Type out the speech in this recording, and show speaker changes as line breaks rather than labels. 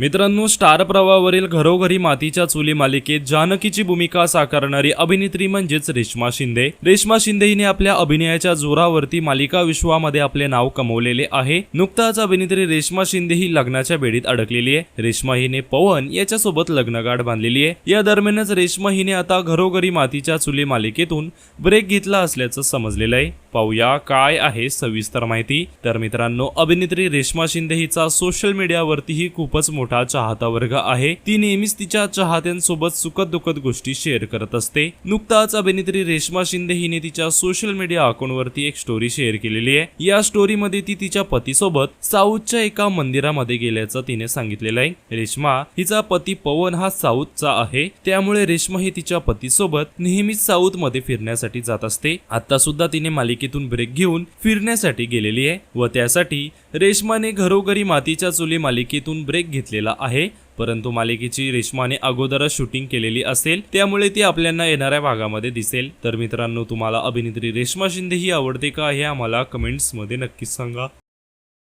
मित्रांनो स्टार प्रवावरील घरोघरी मातीच्या चुली मालिकेत जानकीची भूमिका साकारणारी अभिनेत्री म्हणजेच रेश्मा शिंदे. रेश्मा शिंदे हिने आपल्या अभिनयाच्या जोरावरती मालिका विश्वामध्ये आपले नाव कमवलेले आहे. नुकताच अभिनेत्री रेश्मा शिंदे ही लग्नाच्या बेडीत अडकलेली आहे. रेश्मा हिने पवन याच्यासोबत लग्नगाठ बांधलेली आहे. या दरम्यानच रेश्मा हिने आता घरोघरी मातीच्या चुली मालिकेतून ब्रेक घेतला असल्याचं समजलेलं आहे. पाहूया काय आहे सविस्तर माहिती. तर मित्रांनो अभिनेत्री रेश्मा शिंदे हिचा सोशल मीडियावरतीही खूपच मोठा चाहता वर्ग आहे. ती नेहमीच तिच्या चाहत्यांसोबत सुखद दुखद गोष्टी शेअर करत असते. नुकताच अभिनेत्री रेश्मा शिंदे हिने तिच्या सोशल मीडिया अकाउंटवरती एक स्टोरी शेअर केलेली आहे. या स्टोरीमध्ये ती तिच्या पतीसोबत साऊथच्या एका मंदिरामध्ये गेल्याचं तिने सांगितलेलं आहे. रेश्मा हिचा पती पवन हा साऊथचा आहे. त्यामुळे रेश्मा ही तिच्या पतीसोबत नेहमीच साऊथमध्ये फिरण्यासाठी जात असते. आता सुद्धा तिने मालिके मालिकेतून ब्रेक घेऊन फिरण्यासाठी गेलेली आहे व त्यासाठी रेश्माने घरोघरी मातीच्या चुली मालिकेतून ब्रेक घेतलेला आहे. परंतु मालिकेची रेश्माने अगोदरच शूटिंग केलेली असेल त्यामुळे ती आपल्याला येणाऱ्या भागामध्ये दिसेल. तर मित्रांनो तुम्हाला अभिनेत्री रेश्मा शिंदे ही आवडते का हे आम्हाला कमेंट्समध्ये नक्कीच सांगा.